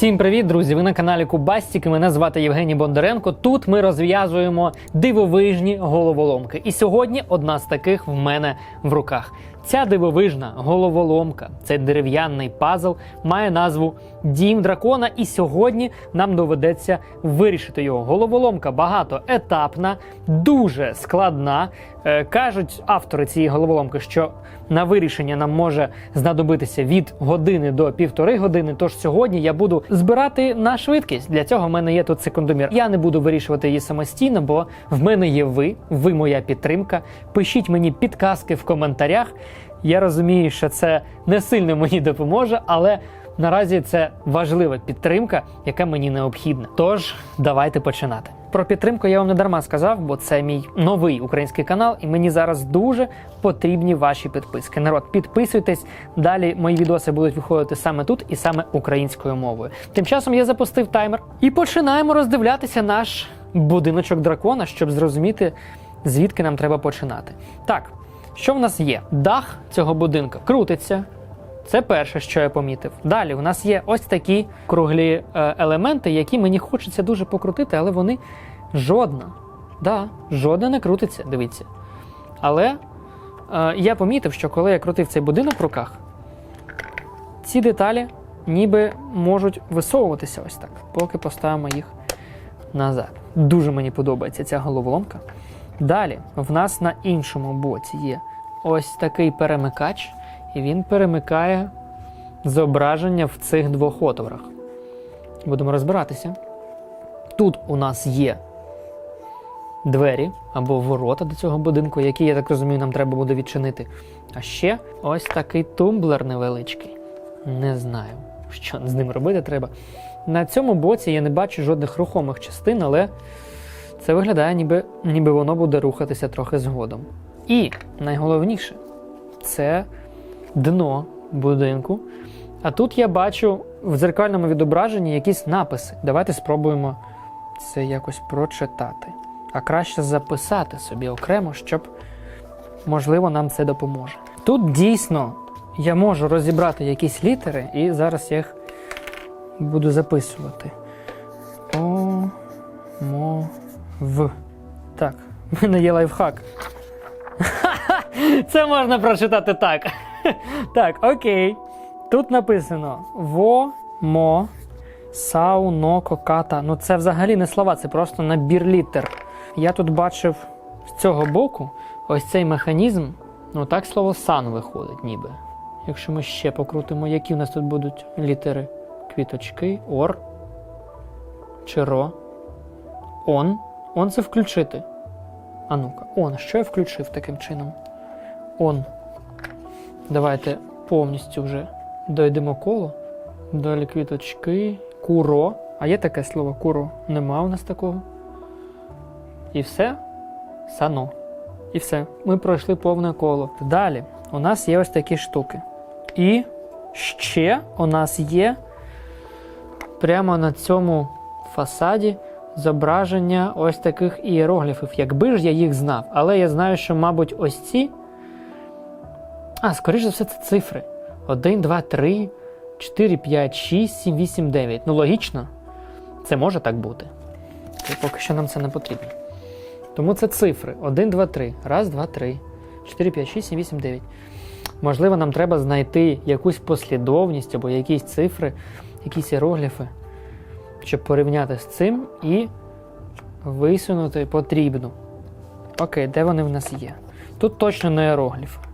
Всім привіт, друзі! Ви на каналі Кубастік. Мене звати Євгеній Бондаренко. Тут ми розв'язуємо дивовижні головоломки. І сьогодні одна з таких в мене в руках. Ця дивовижна головоломка, цей дерев'яний пазл, має назву Дім дракона. І сьогодні нам доведеться вирішити його. Головоломка багатоетапна, дуже складна. Е, кажуть автори цієї головоломки, що на вирішення нам може знадобитися від години до півтори години. Тож сьогодні я буду збирати на швидкість. Для цього в мене є тут секундомір. Я не буду вирішувати її самостійно, бо в мене є ви, ви моя підтримка. Пишіть мені підказки в коментарях. Я розумію, що це не сильно мені допоможе, але наразі це важлива підтримка, яка мені необхідна. Тож давайте починати. Про підтримку я вам не дарма сказав, бо це мій новий український канал, і мені зараз дуже потрібні ваші підписки. Народ, підписуйтесь. Далі мої відоси будуть виходити саме тут і саме українською мовою. Тим часом я запустив таймер і починаємо роздивлятися наш будиночок дракона, щоб зрозуміти, звідки нам треба починати. Так, що в нас є? Дах цього будинка крутиться. Це перше, що я помітив. Далі у нас є ось такі круглі е, елементи, які мені хочеться дуже покрутити, але вони жодна. Да, жодна не крутиться, дивіться. Але е, я помітив, що коли я крутив цей будинок в руках, ці деталі ніби можуть висовуватися ось так, поки поставимо їх назад. Дуже мені подобається ця головоломка. Далі в нас на іншому боці є ось такий перемикач, і він перемикає зображення в цих двох отворах. Будемо розбиратися. Тут у нас є двері або ворота до цього будинку, які, я так розумію, нам треба буде відчинити. А ще ось такий тумблер невеличкий. Не знаю, що з ним робити треба. На цьому боці я не бачу жодних рухомих частин, але це виглядає, ніби, ніби воно буде рухатися трохи згодом. І найголовніше це дно будинку. А тут я бачу в дзеркальному відображенні якісь написи. Давайте спробуємо це якось прочитати. А краще записати собі окремо, щоб, можливо, нам це допоможе. Тут дійсно я можу розібрати якісь літери, і зараз я їх буду записувати. О, мо, в. Так, в мене є лайфхак. Це можна прочитати так. Так, окей. Тут написано во, мо, сау, но, коката. Ну це взагалі не слова, це просто набір літер. Я тут бачив з цього боку ось цей механізм. Ну так слово сан виходить, ніби. Якщо ми ще покрутимо, які в нас тут будуть літери? Квіточки, ор, чи ро, он. Он це включити. А ну-ка, он, що я включив таким чином? Он. Давайте повністю вже дойдемо коло. Далі квіточки. Куро. А є таке слово куро? Нема у нас такого. І все. Сано. І все. Ми пройшли повне коло. Далі у нас є ось такі штуки. І ще у нас є прямо на цьому фасаді зображення ось таких ієрогліфів. Якби ж я їх знав. Але я знаю, що, мабуть, ось ці. А, скоріш за все, це цифри. 1, 2, 3, 4, 5, 6, 7, 8, 9. Ну, логічно, це може так бути. Та поки що нам це не потрібно. Тому це цифри. 1, 2, 3. Раз, два, три. 4, 5, 6, 7, 8, 9. Можливо, нам треба знайти якусь послідовність або якісь цифри, якісь іерогліфи, щоб порівняти з цим і висунути потрібну. Окей, де вони в нас є? Тут точно не іерогліф.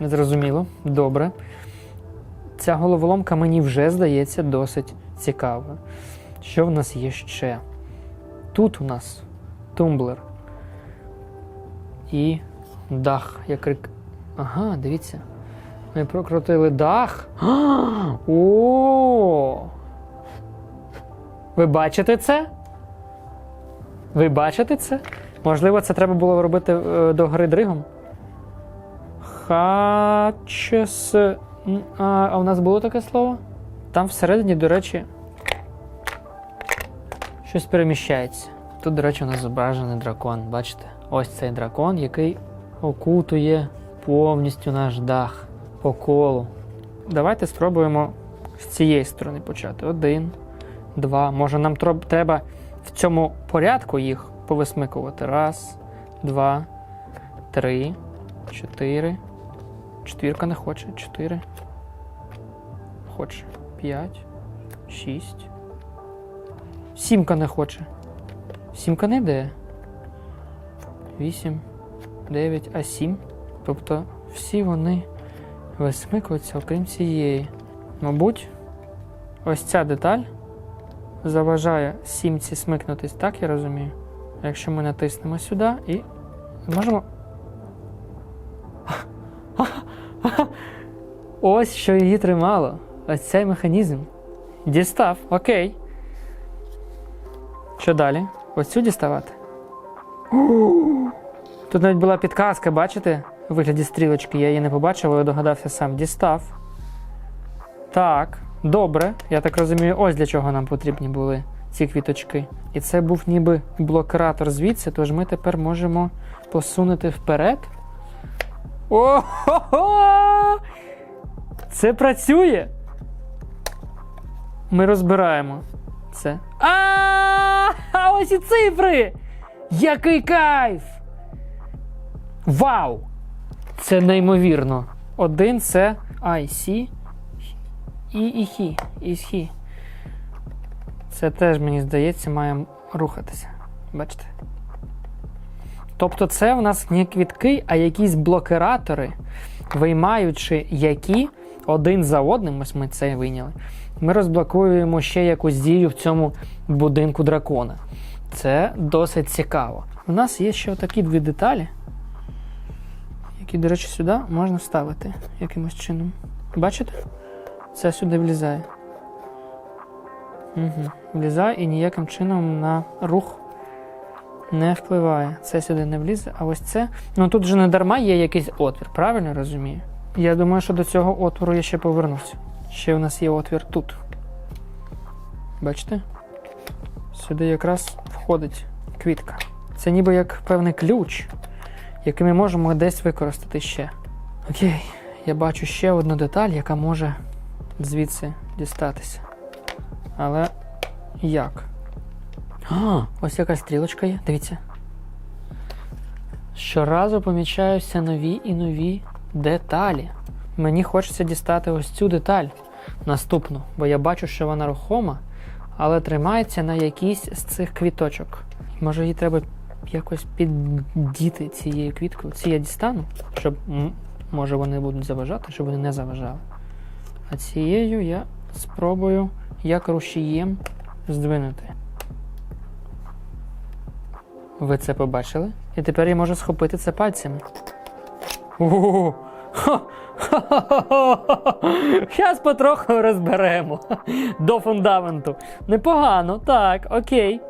Незрозуміло. Добре. Ця головоломка мені вже здається досить цікавою. Що в нас є ще? Тут у нас тумблер. І дах. Як рик... Ага, дивіться. Ми прокрутили дах. О! Ви бачите це? Ви бачите це? Можливо, це треба було робити е, до гори дригом? Хачес. А, у нас було таке слово? Там всередині, до речі, щось переміщається. Тут, до речі, у нас зображений дракон. Бачите? Ось цей дракон, який окутує повністю наш дах по колу. Давайте спробуємо з цієї сторони почати. Один, два. Може, нам треба в цьому порядку їх повисмикувати. Раз, два, три, чотири. Четвірка не хоче. Чотири. Хоче. П'ять, шість. Сімка не хоче. Сімка не йде. Вісім, дев'ять, а сім. Тобто всі вони висмикуються, окрім цієї. Мабуть, ось ця деталь заважає сімці смикнутись, так я розумію. Якщо ми натиснемо сюди і зможемо. Ось що її тримало. Ось цей механізм. Дістав, окей. Що далі? Ось цю діставати. Тут навіть була підказка, бачите? У вигляді стрілочки. Я її не побачив, але догадався сам. Дістав. Так, добре. Я так розумію, ось для чого нам потрібні були ці квіточки. І це був ніби блокиратор звідси, тож ми тепер можемо посунути вперед. О-хо-хо! Це працює! Ми розбираємо це. А, а ось і цифри! Який кайф! Вау! Це неймовірно. Один це IC і і хі. І хі. Це теж, мені здається, має рухатися. Бачите? Тобто, це в нас не квітки, а якісь блокиратори, виймаючи які один за одним, ось ми це вийняли, ми розблокуємо ще якусь дію в цьому будинку дракона. Це досить цікаво. У нас є ще такі дві деталі, які, до речі, сюди можна вставити якимось чином. Бачите? Це сюди влізає. Угу. Влізає і ніяким чином на рух не впливає. Це сюди не влізе, а ось це. Ну тут же не дарма є якийсь отвір, правильно розумію? Я думаю, що до цього отвору я ще повернуся. Ще у нас є отвір тут. Бачите? Сюди якраз входить квітка. Це ніби як певний ключ, який ми можемо десь використати ще. Окей, я бачу ще одну деталь, яка може звідси дістатися. Але як? А, ось яка стрілочка є, дивіться. Щоразу помічаються нові і нові деталі. Мені хочеться дістати ось цю деталь наступну, бо я бачу, що вона рухома, але тримається на якійсь з цих квіточок. Може, її треба якось піддіти цією квіткою. Ці я дістану, щоб може вони будуть заважати, щоб вони не заважали. А цією я спробую як рушієм здвинути. Ви це побачили? І тепер я можу схопити це пальцями. Ого! Зараз потроху розберемо до фундаменту. Непогано, так, окей.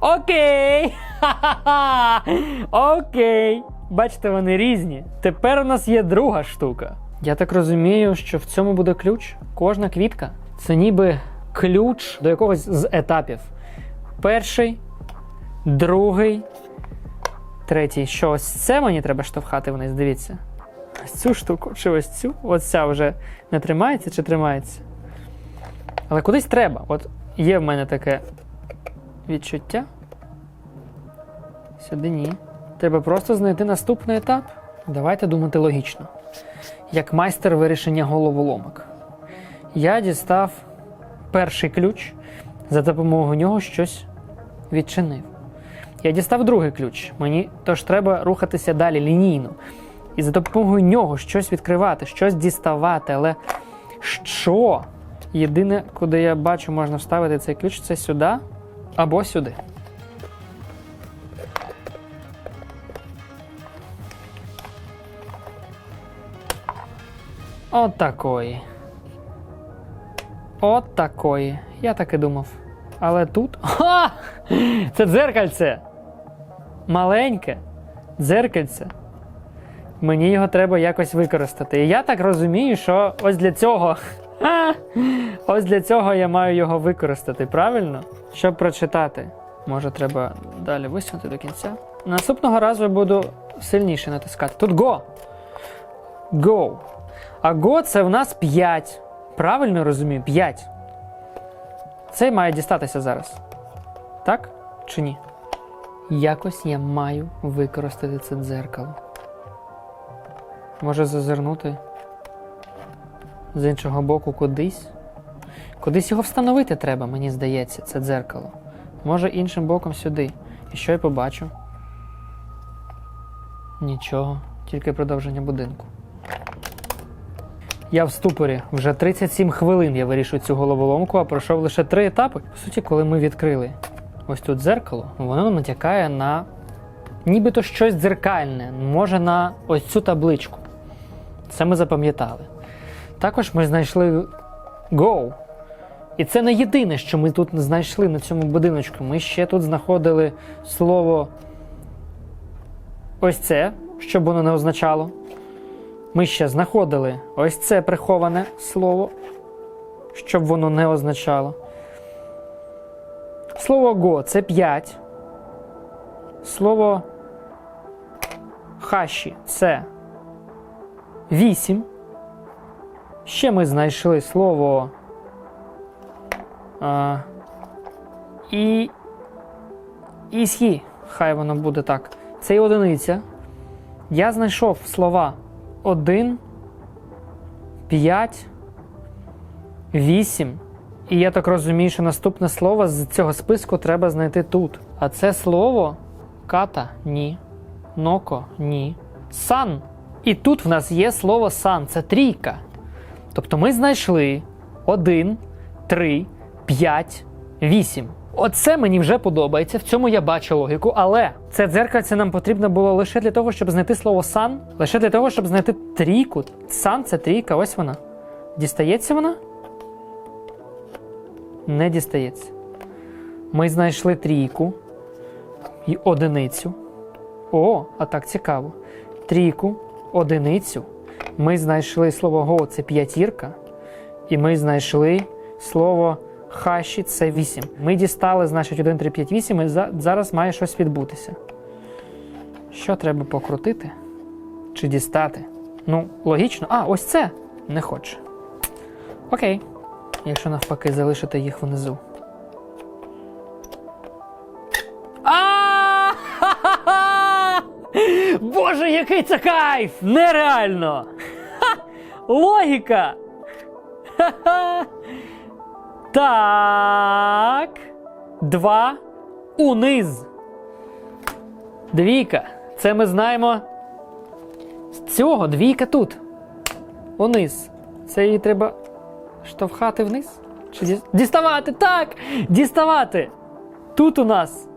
Окей. Ха-ха-ха! Окей. Бачите, вони різні. Тепер у нас є друга штука. Я так розумію, що в цьому буде ключ. Кожна квітка це ніби ключ до якогось з етапів. Перший, другий, третій. Що ось це мені треба штовхати вниз, дивіться. Ось цю штуку, чи ось цю. Ось вже не тримається чи тримається. Але кудись треба. От є в мене таке відчуття. Сюди ні. Треба просто знайти наступний етап. Давайте думати логічно. Як майстер вирішення головоломок. Я дістав перший ключ, за допомогою нього щось відчинив. Я дістав другий ключ. Мені тож треба рухатися далі лінійно. І за допомогою нього щось відкривати, щось діставати. Але що? Єдине, куди я бачу, можна вставити цей ключ, це сюди або сюди. От такої. От такої. Я так і думав. Але тут. Ха! Це дзеркальце! Маленьке дзеркальце. Мені його треба якось використати. І я так розумію, що ось для цього. Ось для цього я маю його використати, правильно? Щоб прочитати. Може, треба далі висунути до кінця. Наступного разу я буду сильніше натискати. Тут Go. Go. А Go це в нас 5. правильно розумію? 5. Це має дістатися зараз. Так чи ні? Якось я маю використати це дзеркало. Може зазирнути з іншого боку кудись. Кудись його встановити треба, мені здається, це дзеркало. Може іншим боком сюди. І що я побачу? Нічого, тільки продовження будинку. Я в ступорі. Вже 37 хвилин я вирішую цю головоломку, а пройшов лише три етапи. По суті, коли ми відкрили ось тут дзеркало, воно натякає на нібито щось дзеркальне, може на ось цю табличку. Це ми запам'ятали. Також ми знайшли Go. І це не єдине, що ми тут знайшли на цьому будиночку. Ми ще тут знаходили слово ось це, щоб воно не означало. Ми ще знаходили ось це приховане слово, щоб воно не означало. Слово го це 5. Слово хаші це 8. Ще ми знайшли слово а, і. Ісхі. Хай воно буде так. Це і одиниця. Я знайшов слова 1, 5, 8. І я так розумію, що наступне слово з цього списку треба знайти тут. А це слово ката ні. Ноко ні. Сан. І тут в нас є слово сан, це трійка. Тобто ми знайшли 1, 3, 5, 8. Оце мені вже подобається, в цьому я бачу логіку, але це дзеркальце нам потрібно було лише для того, щоб знайти слово сан, лише для того, щоб знайти трійку. Сан це трійка, ось вона. Дістається вона? Не дістається. Ми знайшли трійку і одиницю. О, а так цікаво. Трійку, одиницю. Ми знайшли слово го це п'ятірка. І ми знайшли слово хаші це 8. Ми дістали, значить, 1, 3, 5, 8, і зараз має щось відбутися. Що треба покрутити? Чи дістати? Ну, логічно. А, ось це не хоче. Окей. Якщо навпаки залишити їх внизу. Боже, який це кайф! Нереально! Ха! Логіка! Ха-ха! Так. Два. Униз. Двійка. Це ми знаємо. З цього двійка тут. Униз. Це її треба штовхати вниз? Чи діставати? Так! Діставати! Тут у нас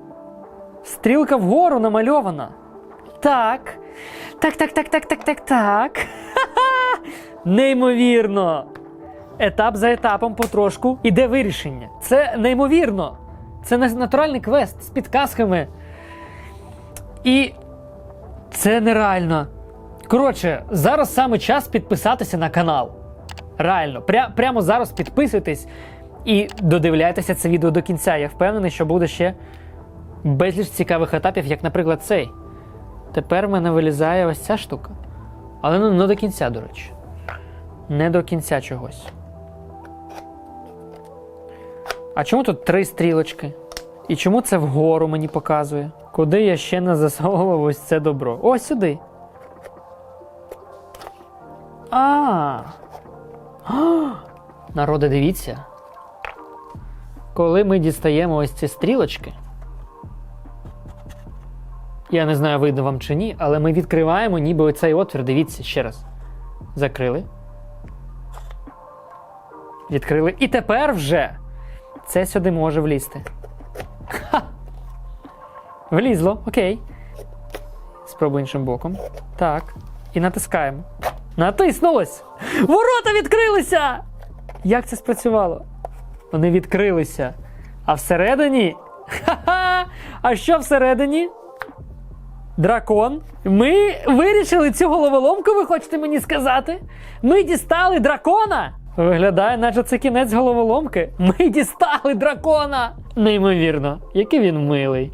стрілка вгору намальована. Так. Так, так, так, так, так, так, так. Неймовірно! етап за етапом потрошку іде вирішення. Це неймовірно. Це на- натуральний квест з підказками. І це нереально. Коротше, зараз саме час підписатися на канал. Реально, пря- прямо зараз підписуйтесь і додивляйтеся це відео до кінця. Я впевнений, що буде ще безліч цікавих етапів, як, наприклад, цей. Тепер в мене вилізає ось ця штука. Але ну, не до кінця, до речі. Не до кінця чогось. А чому тут три стрілочки? І чому це вгору мені показує? Куди я ще не засовував ось це добро? О, сюди. А. А! Народи, дивіться. Коли ми дістаємо ось ці стрілочки. Я не знаю, видно вам чи ні, але ми відкриваємо ніби оцей отвір. Дивіться ще раз. Закрили. Відкрили. І тепер вже це сюди може влізти. Ха! Влізло, окей. Спробуй іншим боком. Так. І натискаємо. Натиснулось! Ворота відкрилися! Як це спрацювало? Вони відкрилися. А всередині. Ха-ха! А що всередині? Дракон. Ми вирішили цю головоломку, ви хочете мені сказати? Ми дістали дракона. Виглядає, наче це кінець головоломки. Ми дістали дракона. Неймовірно, який він милий.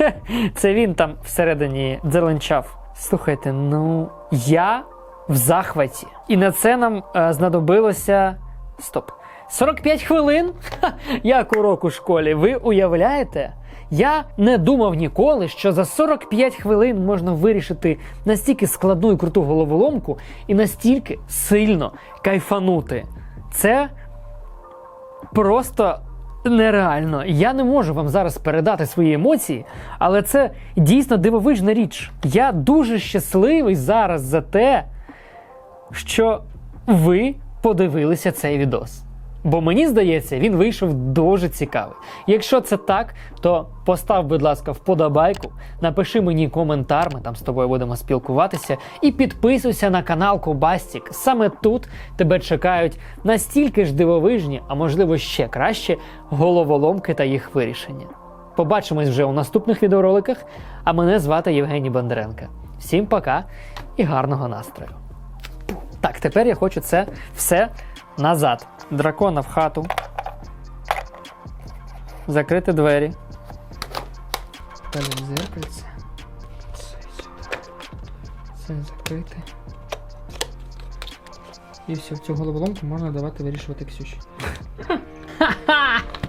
Це він там всередині дзеленчав. Слухайте, ну я в захваті. І на це нам е, знадобилося Стоп. 45 хвилин? Як урок у школі. Ви уявляєте? Я не думав ніколи, що за 45 хвилин можна вирішити настільки складну і круту головоломку і настільки сильно кайфанути. Це просто нереально. Я не можу вам зараз передати свої емоції, але це дійсно дивовижна річ. Я дуже щасливий зараз за те, що ви подивилися цей відос. Бо мені здається, він вийшов дуже цікавий. Якщо це так, то постав, будь ласка, вподобайку, напиши мені коментар, ми там з тобою будемо спілкуватися, і підписуйся на канал Кобастік. Саме тут тебе чекають настільки ж дивовижні, а можливо ще краще, головоломки та їх вирішення. Побачимось вже у наступних відеороликах. А мене звати Євгеній Бондаренко. Всім пока і гарного настрою! Так, тепер я хочу це все назад. Дракона в хату. Закрити двері. Далі зеркальце. Це сюди. Це закрити. І все, цю головоломку можна давати вирішувати Ксюші. Ха-ха!